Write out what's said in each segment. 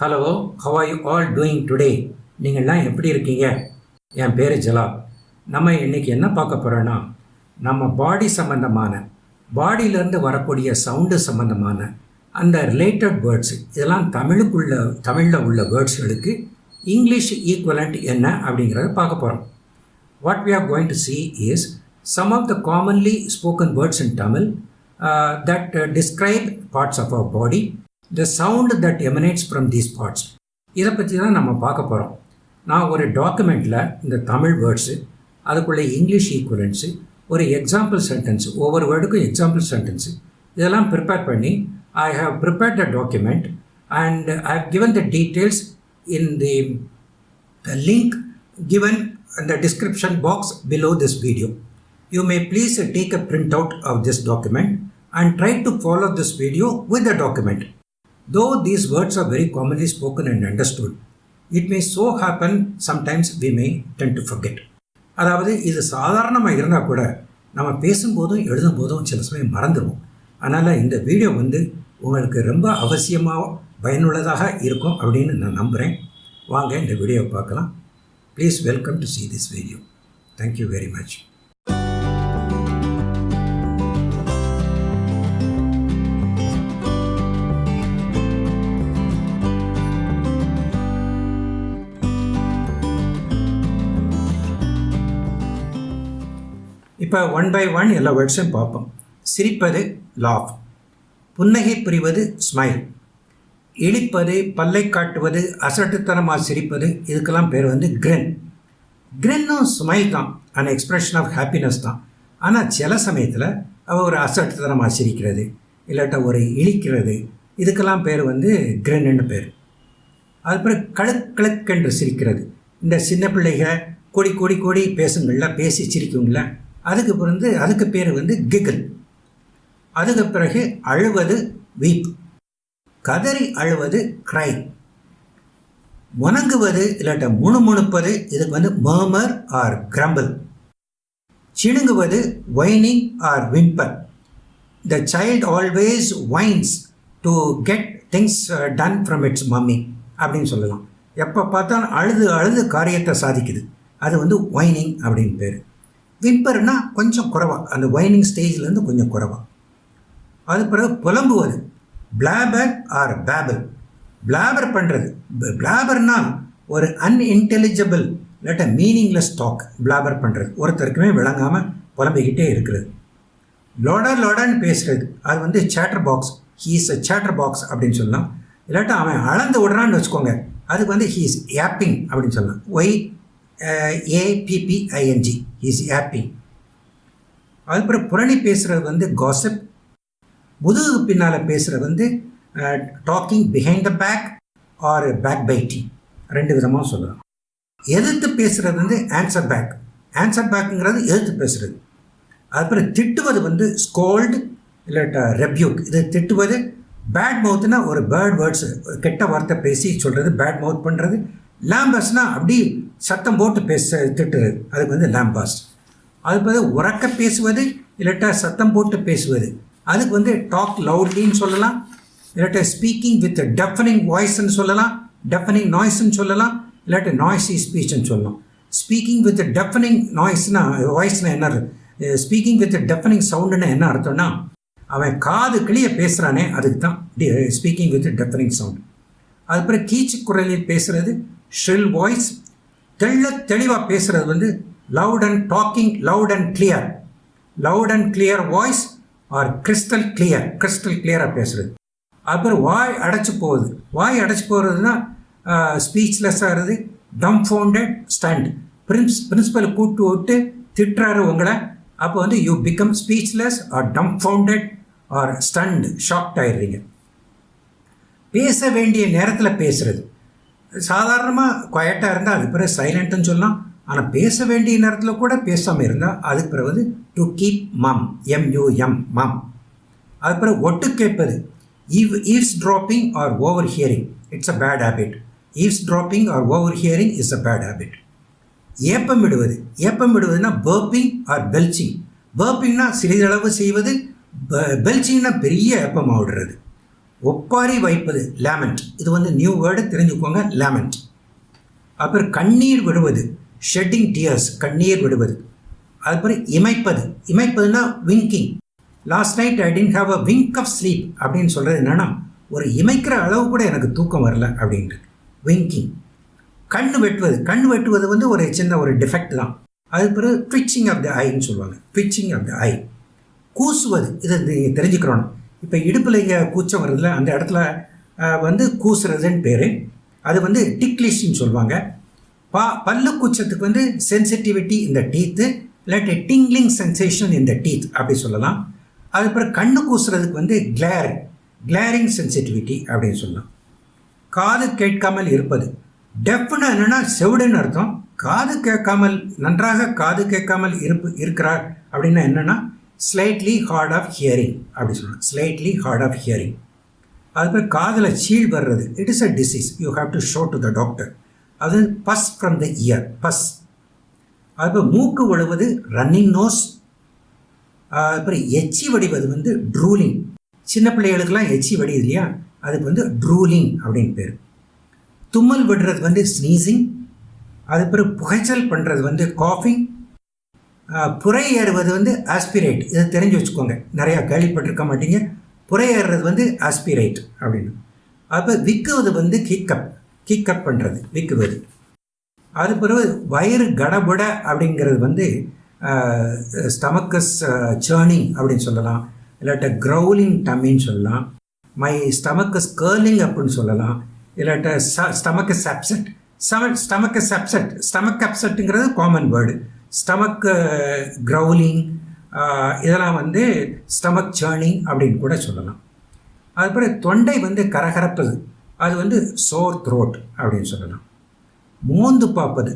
Hello how are you all doing today நீங்கள்லாம் எப்படி இருக்கீங்க? என் பேர் ஜலா நம்ம இன்றைக்கி என்ன பார்க்க போகிறோன்னா நம்ம பாடி சம்மந்தமான பாடியிலேருந்து வரக்கூடிய சவுண்டு சம்மந்தமான அந்த ரிலேட்டட் வேர்ட்ஸ் இதெல்லாம் தமிழுக்குள்ள தமிழில் உள்ள வேர்ட்ஸ்களுக்கு இங்கிலீஷ் ஈக்குவலண்ட் என்ன அப்படிங்கிறத பார்க்க போகிறோம் what we are going to see is some of the commonly spoken words in Tamil that describe parts of our body the sound that emanates from these parts இதை பற்றி தான் நம்ம பார்க்க போகிறோம் நான் ஒரு டாக்குமெண்ட்டில் இந்த தமிழ் வேர்ட்ஸு அதுக்குள்ளே இங்கிலீஷ் ஈக்குவலன்ஸு ஒரு எக்ஸாம்பிள் சென்டென்ஸ் ஒவ்வொரு வேர்டுக்கும் எக்ஸாம்பிள் சென்டென்ஸு இதெல்லாம் ப்ரிப்பேர் பண்ணி I have prepared a document and I have given the details in the link given the box below below video you may please take take a out of this document and try to follow this video with the document Though these words are very commonly spoken and understood, it may so happen sometimes we may tend to forget அதாவது இது சாதாரணமாக இருந்தால் கூட நம்ம பேசும்போதும் எழுதும்போதும் சில சமயம் மறந்துடுவோம் அதனால் இந்த வீடியோ வந்து உங்களுக்கு ரொம்ப அவசியமாக பயனுள்ளதாக இருக்கும் அப்படின்னு நான் நம்புகிறேன் வாங்க இந்த வீடியோவை பார்க்கலாம். Please welcome to see this video thank you very much இப்போ ஒன் பை ஒன் எல்லா வேர்ட்ஸும் பார்ப்போம். சிரிப்பது லாஃப் புன்னகை புரிவது ஸ்மைல் இழிப்பது பல்லை காட்டுவது அசட்டுத்தனமாக சிரிப்பது இதுக்கெல்லாம் பேர் வந்து கிரின் கிரின்னும் ஸ்மைல் தான். அண்ட் எக்ஸ்பிரஷன் ஆஃப் ஹாப்பினஸ் தான். ஆனால் சில சமயத்தில் அவள் ஒரு அசட்டுத்தனமாக சிரிக்கிறது இல்லாட்ட ஒரு இழிக்கிறது இதுக்கெல்லாம் பேர் வந்து கிரின்னு பேர். அதுக்கப்புறம் கழுக் கழுக்கென்று சிரிக்கிறது. இந்த சின்ன பிள்ளைக கோடி கோடி கோடி பேசுங்கள்ல பேசி சிரிக்குங்கள அதுக்கு பிறந்து அதுக்கு பேர் வந்து கிகில். அதுக்கு பிறகு அழுவது வீப் கதறி அழுவது க்ரை முணங்குவது இல்லாட்ட முணுமுணுப்பது இதுக்கு வந்து murmur or grumble சிணுங்குவது whining or whimper the child always whines to get things done from its mummy அப்படின்னு சொல்லலாம். எப்போ பார்த்தாலும் அழுது அழுது காரியத்தை சாதிக்குது. அது வந்து வைனிங் அப்படின்னு பேர். விம்பர்னால் கொஞ்சம் குறைவாக அந்த வைனிங் ஸ்டேஜ்லேருந்து கொஞ்சம் குறைவா. அது பிறகு புலம்புவது. பிளாபர் ஆர் பேபல் பிளாபர் பண்ணுறது பிளாபர்னால் ஒரு அன்இன்டெலிஜபிள் இல்லாட்ட மீனிங்லெஸ் டாக் பிளாபர் பண்ணுறது ஒருத்தருக்குமே விளங்காமல் புலம்பிக்கிட்டே இருக்கிறது. லோடர் லோடான்னு பேசுகிறது அது வந்து chatter box he's a chatter box அப்படின்னு சொல்லலாம். இல்லாட்டா அவன் அளந்து விடுறான்னு வச்சுக்கோங்க. அதுக்கு வந்து ஹீஸ் ஏப்பிங் அப்படின்னு சொல்லலாம். ஒய் ஏபிபிஐஎன்ஜி இஸ் ஆப்பிங் அதுக்கப்புறம் புரணி பேசுகிறது வந்து காசப் முதுகு பின்னால் பேசுகிறது வந்து talking behind the back or backbiting ரெண்டு விதமாக சொல்லலாம் எதிர்த்து பேசுகிறது வந்து ஆன்சர் பேக் ஆன்சர் பேக்குங்கிறது எதிர்த்து பேசுகிறது அதுக்கப்புறம் திட்டுவது வந்து ஸ்கோல்டு இல்லாட்டா ரெப்யூக் இது திட்டுவது பேட் மவுத்னா ஒரு பேர்ட் வேர்ட்ஸ் கெட்ட வார்த்தை பேசி சொல்கிறது பேட் மவுத் பண்ணுறது லேம்பஸ்னா அப்படி சத்தம் போட்டு பேச திட்டுறது அதுக்கு வந்து லேம்பாஸ் அதுக்கு வந்து உறக்க பேசுவது இல்லாட்டா சத்தம் போட்டு பேசுவது. அதுக்கு வந்து டாக் லவுட்லின்னு சொல்லலாம். இல்லாட்ட ஸ்பீக்கிங் வித் டெஃபனிங் வாய்ஸ்ன்னு சொல்லலாம். டெஃபனிங் நாய்ஸ்ன்னு சொல்லலாம். இல்லாட்ட நாய்ஸி ஸ்பீச்னு சொல்லலாம். ஸ்பீக்கிங் வித் டெஃபனிங் நாய்ஸ்னா வாய்ஸ்னா என்ன ஸ்பீக்கிங் வித் டெஃபனிங் சவுண்டுன்னா என்ன அர்த்தம்னா அவன் காது கிளிய பேசுகிறானே அதுக்கு தான் ஸ்பீக்கிங் வித் டெஃபனிங் சவுண்ட் அதுக்கப்புறம் கீச்சு குரலில் பேசுகிறது ஷ்ரில் வாய்ஸ் தெள்ள தெளிவாக பேசுகிறது வந்து loud and talking loud and clear loud and clear voice or crystal clear crystal கிளியராக பேசுகிறது அப்புறம் வாய் அடைச்சி போகுது. வாய் அடைச்சி போகிறதுனா ஸ்பீச்லெஸ்ஸாக இருது டம் ஃபவுண்டட் ஸ்டண்ட் பிரின்ஸ் பிரின்ஸிபல் கூட்டு விட்டு திட்டுறாரு உங்களை. அப்போ வந்து you become speechless or dumbfounded or stunned shocked ஆயிடுறீங்க. பேச வேண்டிய நேரத்தில் பேசுகிறது சாதாரணமாக குவாய்ட்டாக இருந்தால் அது பிறகு சைலண்ட்டுன்னு சொல்லலாம். ஆனால் பேச வேண்டிய நேரத்தில் கூட பேசாமல் இருந்தால் அதுக்கு பிறகு வந்து டு கீப் மம் எம்யூஎம் மம் அது பிறகு ஒட்டு கேட்பது eave eavesdropping or overhearing it's a bad habit eavesdropping or overhearing is a bad habit ஏப்பம் விடுவது. ஏப்பம் விடுவதுன்னா பர்பிங் ஆர் பெல்ச்சிங் பர்பிங்னா சிறிதளவு செய்வது பெல்ச்சிங்னா பெரிய ஏப்பம் ஆவிடுறது ஒப்பாரி வைப்பது லேமெண்ட் இது வந்து நியூ வேர்டு தெரிஞ்சுக்கோங்க லேமெண்ட் அப்புறம் கண்ணீர் விடுவது ஷெட்டிங் டியர்ஸ் கண்ணீர் விடுவது. அதுக்கப்புறம் இமைப்பது. இமைப்பதுன்னா winking last night I didn't have a wink of sleep அப்படின்னு சொல்கிறது என்னென்னா ஒரு இமைக்கிற அளவு கூட எனக்கு தூக்கம் வரல அப்படின்ட்டு. விங்கிங் கண் வெட்டுவது. கண் வெட்டுவது வந்து ஒரு சின்ன ஒரு டிஃபெக்ட் தான். அது பிறகு ட்விச்சிங் ஆஃப் த ஐன்னு சொல்லுவாங்க. ட்விச்சிங் ஆஃப் த ஐ கூசுவது. இதை நீங்கள் தெரிஞ்சுக்கிறோம் இப்போ இடுப்பில் இங்கே கூச்சம் வருதுல அந்த இடத்துல வந்து கூசுறதுன்னு பேர். அது வந்து டிக்லிஷ்னு சொல்லுவாங்க. பா பல்லு கூச்சத்துக்கு வந்து சென்சிட்டிவிட்டி இந்த டீத்து இல்லாட்டி டிங்லிங் சென்சேஷன் இந்த டீத் அப்படி சொல்லலாம். அதுக்கப்புறம் கண்ணு கூசுறதுக்கு வந்து கிளேர் கிளேரிங் சென்சிட்டிவிட்டி அப்படின்னு சொல்லலாம். காது கேட்காமல் இருப்பது. டெஃப்னு என்னென்னா செவிடுன்னு அர்த்தம். காது கேட்காமல் நன்றாக காது கேட்காமல் இருப்பு இருக்கிறார் அப்படின்னா என்னென்னா ஸ்லைட்லி ஹார்ட் ஆஃப் ஹியரிங் அப்படி சொல்லணும் ஸ்லைட்லி ஹார்ட் ஆஃப் ஹியரிங் அதுக்கப்புறம் காதில் சீழ் வர்றது it is a disease you have to show to the doctor அது pus from the ear pus அதுக்கப்புறம் மூக்கு விழுவது ரன்னிங் நோஸ் அப்புறம் எச்சி வடிவது வந்து ட்ரூலிங் சின்ன பிள்ளைகளுக்கெல்லாம் எச்சி வடியுது இல்லையா? அதுக்கு வந்து ட்ரூலிங் அப்படின்னு பேர். தும்மல் விடுறது வந்து ஸ்னீசிங் அது பிறகு புகைச்சல் பண்ணுறது வந்து காஃபிங் புரை ஏறுவது வந்து ஆஸ்பிரேட் இதை தெரிஞ்சு வச்சுக்கோங்க. நிறையா கேள்விப்பட்டிருக்க மாட்டீங்க. புரை ஏறுறது வந்து ஆஸ்பிரேட் அப்படின்னு. அப்போ விற்குவது வந்து கிக்கப் கிக்கப் பண்ணுறது விற்குவது அது பிறகு வயிறு கடபுட அப்படிங்கிறது வந்து ஸ்டமக்கஸ் சேர்னிங் அப்படின்னு சொல்லலாம். இல்லாட்ட க்ரௌலிங் டம்மின்னு சொல்லலாம். மை ஸ்டமக்கஸ் கேர்லிங் அப்படின்னு சொல்லலாம். இல்லாட்ட ஸ்டமக்கஸ் அப்செட் ஸ்டம ஸ்டமக்கஸ் சப்செட் ஸ்டமக் அப்செட்டுங்கிறது காமன் வேர்டு ஸ்டமக்கு க்ரௌலிங் இதெல்லாம் வந்து ஸ்டமக் சேர்னிங் அப்படின்னு கூட சொல்லலாம். அதுபோல் தொண்டை வந்து கரகரப்பது அது வந்து சோர் த்ரோட் அப்படின்னு சொல்லலாம். மோந்து பார்ப்பது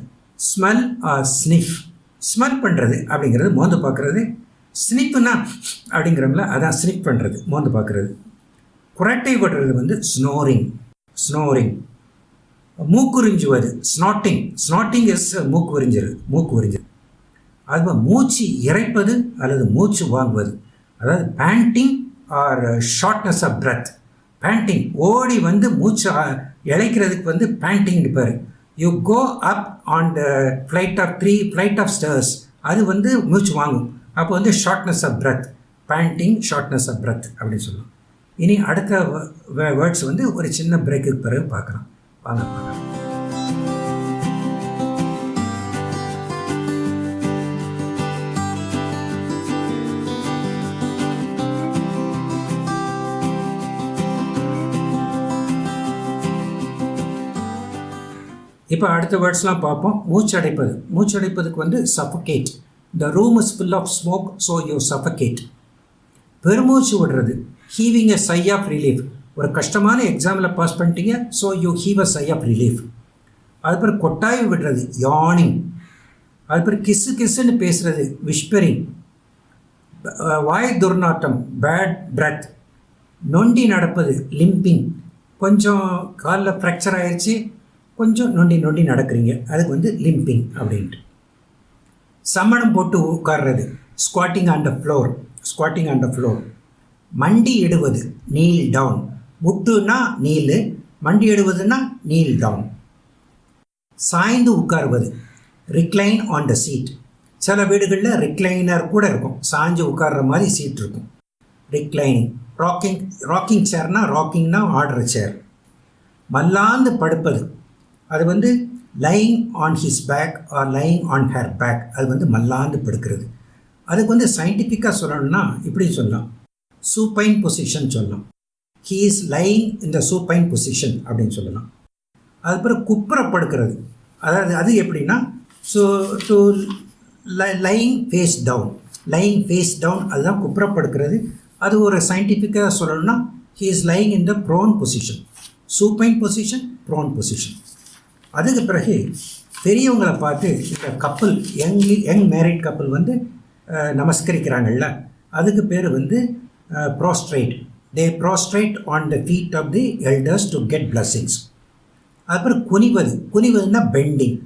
ஸ்மெல் ஆர் ஸ்னிஃப் ஸ்மெல் பண்ணுறது அப்படிங்கிறது மோந்து பார்க்குறது. ஸ்னிப்புனா அப்படிங்கிறோம்ல அதான் ஸ்னிப் பண்ணுறது மோந்து பார்க்குறது. குரட்டை விடுறது வந்து ஸ்னோரிங் ஸ்னோரிங் மூக்குறிஞ்சுவது ஸ்னாட்டிங் ஸ்னாட்டிங் இஸ் மூக்கு உறிஞ்சிருது மூக்கு உறிஞ்சிருது அது மூச்சு இறைப்பது அல்லது மூச்சு வாங்குவது. அதாவது panting or shortness of breath. Panting ஓடி வந்து மூச்சு இழைக்கிறதுக்கு வந்து பேண்டிங் பேர். You go up on the flight of three flight of stairs அது வந்து மூச்சு வாங்கும். அப்போ வந்து shortness of breath panting shortness of breath அப்படின்னு சொல்லலாம் இனி அடுத்த வேர்ட்ஸ் வந்து ஒரு சின்ன பிரேக்குக்கு பிறகு பார்க்குறோம் வாங்க பார்க்கலாம். இப்போ அடுத்த வேர்ட்ஸ்லாம் பார்ப்போம். மூச்சடைப்பது. மூச்சடைப்பதுக்கு வந்து suffocate the room is full of smoke so you suffocate பெருமூச்சு விடுறது. ஹீவிங் எ சை ஆஃப் ரிலீஃப் ஒரு கஷ்டமான எக்ஸாமில் பாஸ் பண்ணிட்டீங்க so you heave a sigh of relief அதுக்கப்புறம் கொட்டாய் விடுறது. யானிங் அதுக்கப்புறம் கிசு கிசுன்னு பேசுகிறது விஷ்பரிங் வாய் துர்நாட்டம் பேட் பிரெத் நொண்டி நடப்பது. லிம்பிங் கொஞ்சம் காலில் ஃப்ராக்சர் ஆயிடுச்சு கொஞ்சம் நொண்டி நொண்டி நடக்கிறீங்க. அதுக்கு வந்து லிம்பிங் அப்படின்ட்டு. சம்மணம் போட்டு உட்கார்றது. Squatting on the floor squatting on the floor மண்டி இடுவது நீல் டவுன் முட்டுனா நீல் மண்டி இடுவதுன்னா நீல் டவுன் சாய்ந்து உட்காருவது ரிக்ளைன் ஆன் த சீட் சில வீடுகளில் ரிக்ளைனர் கூட இருக்கும். சாஞ்சு உட்கார்ற மாதிரி சீட் இருக்கும். ரிக்ளைனிங் ராக்கிங் ராக்கிங் சேர்னால் ராக்கிங்னா ஆடுற சேர் மல்லாந்து படுப்பது அது வந்து lying on his back or lying on her back அது வந்து மல்லாந்து படுக்கிறது. அதுக்கு வந்து சயின்டிஃபிக்காக சொல்லணும்னா இப்படி சொல்லலாம். சூப்பைன் பொசிஷன் சொல்லலாம். ஹீ இஸ் லைங் இந்த சூப்பைன் பொசிஷன் அப்படின்னு சொல்லலாம். அதுக்கப்புறம் குப்புற படுக்கிறது அதாவது அது எப்படின்னா so to lying face down lying face down அதுதான் குப்புற படுக்கிறது அது ஒரு சயின்டிஃபிக்காக சொல்லணும்னா he is lying in the prone position supine position prone position அதுக்கு பிறகு பெரியவங்களை பார்த்து இந்த கப்பல் யங் யங் மேரிட் கப்பல் வந்து நமஸ்கரிக்கிறாங்கள்ல நமஸ்கரிக்கிறாங்கல்ல அதுக்கு பேர் வந்து prostrate they prostrate on the feet of the elders to get blessings அதுக்கப்புறம் குனிவது. குனிவதுன்னா பெண்டிங்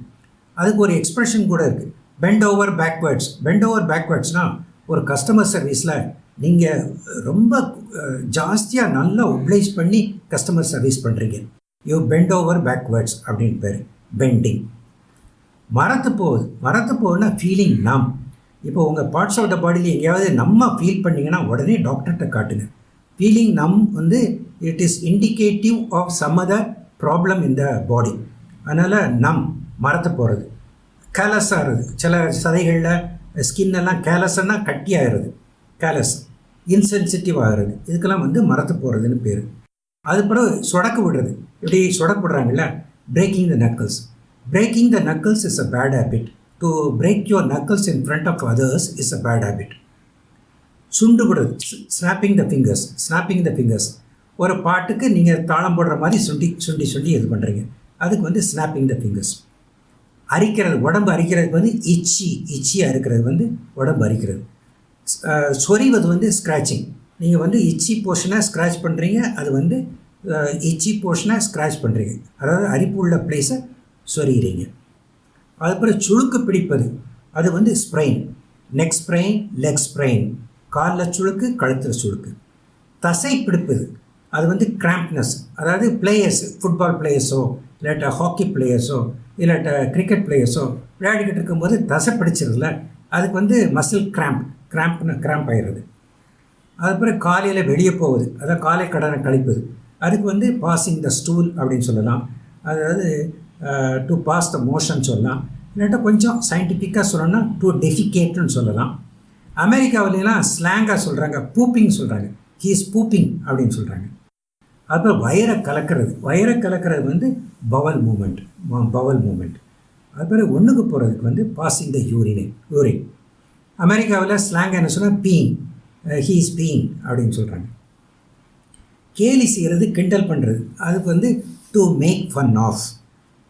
அதுக்கு ஒரு எக்ஸ்பிரஷன் கூட இருக்குது bend over backwards bend over பேக்வேர்ட்ஸ்னால் ஒரு கஸ்டமர் சர்வீஸில் நீங்கள் ரொம்ப ஜாஸ்தியாக நல்லா ஒப்ளைஸ் பண்ணி கஸ்டமர் சர்வீஸ் பண்ணுறீங்க யூ பெண்ட் ஓவர் பேக்வேர்ட்ஸ் அப்படின்னு பேர். பெண்டிங் மரத்து போகுது மரத்து போகுதுன்னா ஃபீலிங் நம் இப்போ உங்கள் பார்ட்ஸ் ஆஃப் த பாடியில் எங்கேயாவது நம்ம ஃபீல் பண்ணிங்கன்னா உடனே டாக்டர்கிட்ட காட்டுங்க. ஃபீலிங் நம் வந்து it is indicative of some other problem in the body அதனால் நம் மரத்து போகிறது கேலஸ் ஆகிறது சில சதைகளில் ஸ்கின் எல்லாம் கேலஸ்னா கட்டி ஆகிறது கேலஸ் இன்சென்சிட்டிவ் ஆகிறது இதுக்கெல்லாம் வந்து மரத்து போகிறதுன்னு பேர். அது பிறகு சொடக்கு விடுறது. இப்படி சொடப்படுறாங்கல்ல? Breaking the knuckles breaking the knuckles is a bad habit to break your knuckles in front of others is a bad habit சுண்டு போடுறது snapping the fingers snapping the fingers ஒரு பாட்டுக்கு நீங்கள் தாளம் போடுற மாதிரி சுண்டி சுண்டி சுண்டி இது பண்ணுறீங்க அதுக்கு வந்து ஸ்னாப்பிங் த ஃபிங்கர்ஸ் அரிக்கிறது உடம்பு அரிக்கிறதுக்கு வந்து இச்சி இச்சியாக இருக்கிறது வந்து உடம்பு அரிக்கிறது. சொறிவது வந்து ஸ்க்ராச்சிங் நீங்கள் வந்து இச்சி போர்ஷனாக ஸ்க்ராச் பண்ணுறீங்க அது வந்து இச்சி போர்ஷனை ஸ்க்ராச் பண்ணுறீங்க அதாவது அரிப்பு உள்ள பிளேஸை சொறிகிறீங்க அதுக்கப்புறம் சுழுக்கு பிடிப்பது அது வந்து sprain neck sprain leg sprain காலில் சுழுக்கு கழுத்தில் சுழுக்கு தசை பிடிப்பது அது வந்து கிராம்ப்னஸ் அதாவது பிளேயர்ஸ் ஃபுட்பால் பிளேயர்ஸோ இல்லாட்ட ஹாக்கி பிளேயர்ஸோ இல்லாட்ட கிரிக்கெட் பிளேயர்ஸோ விளையாடிக்கிட்டு இருக்கும்போது தசை பிடிச்சிருதுல அதுக்கு வந்து மசில் கிராம்ப் கிராம்ப்னு கிராம்ப் ஆயிடுது. அதுக்கப்புறம் காலையில் வெளியே போகுது அதான் காலை கடனை கழிப்பது. அதுக்கு வந்து பாசிங் த ஸ்டூல் அப்படின்னு சொல்லலாம். அதாவது டு பாஸ் த மோஷன் சொல்லலாம். இல்லாட்டா கொஞ்சம் சயின்டிஃபிக்காக சொல்லணும்னா டு டெஃபிகேட்னு சொல்லலாம். அமெரிக்காவிலாம் ஸ்லாங்காக சொல்கிறாங்க பூப்பிங் சொல்கிறாங்க ஹீ இஸ் பூப்பிங் அப்படின்னு சொல்கிறாங்க அப்புறம் வயரை கலக்கிறது வயரை கலக்கிறது வந்து பவல் மூமெண்ட் பவல் மூமெண்ட் அதுபோல் ஒன்றுக்கு போகிறதுக்கு வந்து பாசிங் த யூரினை யூரின் அமெரிக்காவில் ஸ்லாங் என்ன சொன்னால் பீங் ஹீ இஸ் பீங் அப்படின்னு சொல்கிறாங்க கேலி செய்கிறது கிண்டல் பண்ணுறது அதுக்கு வந்து டு மேக் ஃபன் ஆஃப்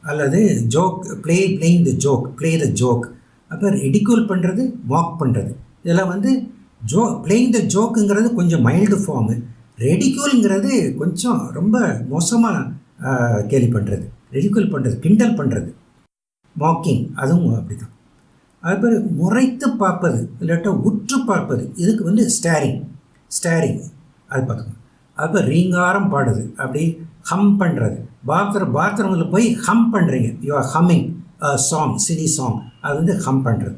அல்லது joke play playing the joke play the joke அப்புறம் ரெடிக்யூல் பண்ணுறது வாக் பண்ணுறது இதெல்லாம் வந்து ஜோ பிளேயிங் த ஜோக்குங்கிறது கொஞ்சம் மைல்டு ஃபார்மு ரெடிக்யூல்ங்கிறது கொஞ்சம் ரொம்ப மோசமாக கேலி பண்ணுறது ரெடிக்யூல் பண்ணுறது கிண்டல் பண்ணுறது வாக்கிங் அதுவும் அப்படி தான் அதுபோல் முறைத்து பார்ப்பது இல்லாட்டா உற்று பார்ப்பது. இதுக்கு வந்து ஸ்டாரிங் ஸ்டாரிங் அது பார்த்துக்கணும். அப்போ ரீங்காரம் பாடுது. அப்படி ஹம் பண்ணுறது பாத்ரூம் பாத்ரூமில் போய் ஹம் பண்ணுறீங்க you are humming song cine song அது வந்து ஹம் பண்ணுறது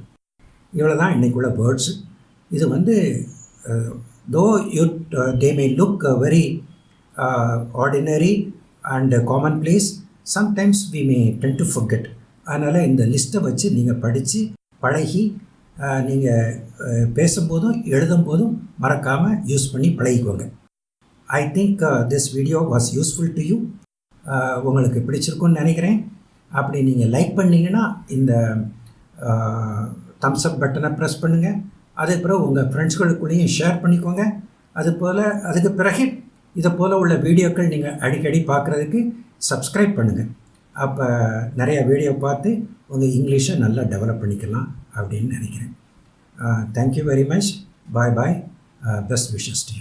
இவ்வளோ தான் இன்றைக்குள்ள பேர்ட்ஸ் இது வந்து though you they may look very ordinary and common phrases sometimes we may tend to forget அதனால் இந்த லிஸ்ட்டை வச்சு நீங்கள் படித்து பழகி நீங்கள் பேசும்போதும் எழுதும்போதும் மறக்காமல் யூஸ் பண்ணி பழகிக்கோங்க. I think this video was useful to you உங்களுக்கு பிடிச்சிருக்குன்னு நினைக்கிறேன். அப்படி நீங்கள் லைக் பண்ணிங்கன்னா இந்த தம்ஸ் அப் பட்டனை ப்ரெஸ் பண்ணுங்கள் அதே பிறகு உங்கள் ஃப்ரெண்ட்ஸ்களுக்குள்ளேயும் ஷேர் பண்ணிக்கோங்க. அது போல் அதுக்கு பிறகு இதை போல் உள்ள வீடியோக்கள் நீங்கள் அடிக்கடி பார்க்குறதுக்கு சப்ஸ்கிரைப் பண்ணுங்கள் அப்போ நிறைய வீடியோ பார்த்து உங்கள் இங்கிலீஷை நல்லா டெவலப் பண்ணிக்கலாம் அப்படின்னு நினைக்கிறேன். Thank you very much bye bye best wishes to